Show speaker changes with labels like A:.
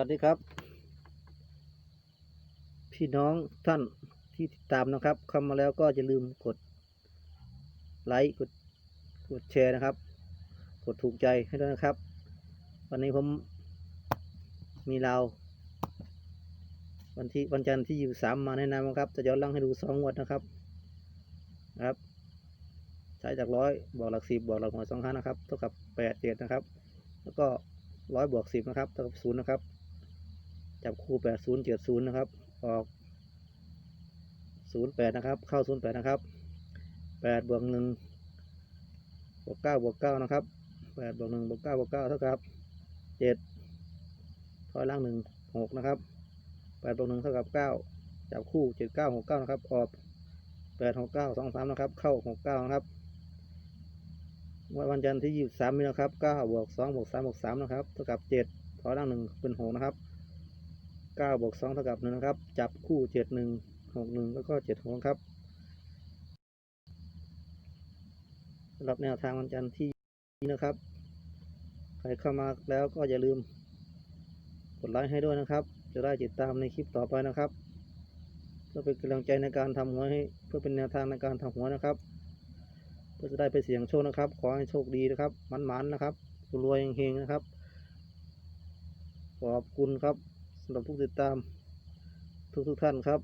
A: วัสดีครับ พี่น้องท่านที่ติดตามนะครับเข้ามาแล้วก็อย่าลืมกดไลค์กดกดแชร์นะครับ กดถูกใจให้ด้วยนะครับ วันนี้ผมมีเราวันที่วันจันทร์ที่อยี่สามมาแนะนำนะครับจะย้อนหลังให้ดูสองงวดนะครับนะครับใช้จากร้อยบวกหลักสิบบวกหลักหน่วยสองห้านะครับเท่ากับแปดเจ็ดนะครับ แล้วก็ร้อยบวกสิบนะครับเท่ากับศูนย์นะครับ จับคู่แปดศูนย์เจ็ดศูนย์นะครับ ออกศูนย์แปดนะครับ เข้าศูนย์แปดนะครับแปดบวกหนึ่งบวกเก้าบวกเก้านะครับแปดบวกหนึ่งบวกเก้าบวกเก้าเท่ากับเจ็ดถอยล่างหนึ่งหกนะครับแปดบวกหนึ่งเท่ากับเก้าจับคู่เจ็ดเก้าหกเก้านะครับ ออกแปดหกเก้าสองสามนะครับ เข้าหกเก้านะครับวันจันทร์ที่ยี่สิบสามนี้นะครับเก้าบวกสองบวกสามบวกสามนะครับ เท่ากับเจ็ดถอยล่างหนึ่งเป็นหกนะครับ เก้าบวกสองเท่ากับหนึ่งนะครับ จับคู่เจ็ดหนึ่งหกหนึ่งแล้วก็เจ็ดหกครับสำหรับแนวทางวันจันทร์ที่นี้นะครับ ใครเข้ามาแล้วก็อย่าลืม กดไลค์ให้ด้วยนะครับ จะได้ติดตามในคลิปต่อไปนะครับเพื่อเป็นกำลังใจในการทำหัวให้เพื่อเป็นแนวทางในการทำหัวนะครับเพื่อจะได้ไปเสี่ยงโชคนะครับ ขอให้โชคดีนะครับมันๆนะครับรวยเฮงๆนะครับ ขอบคุณครับ สำหรับผู้ติดตามทุกๆท่านครับ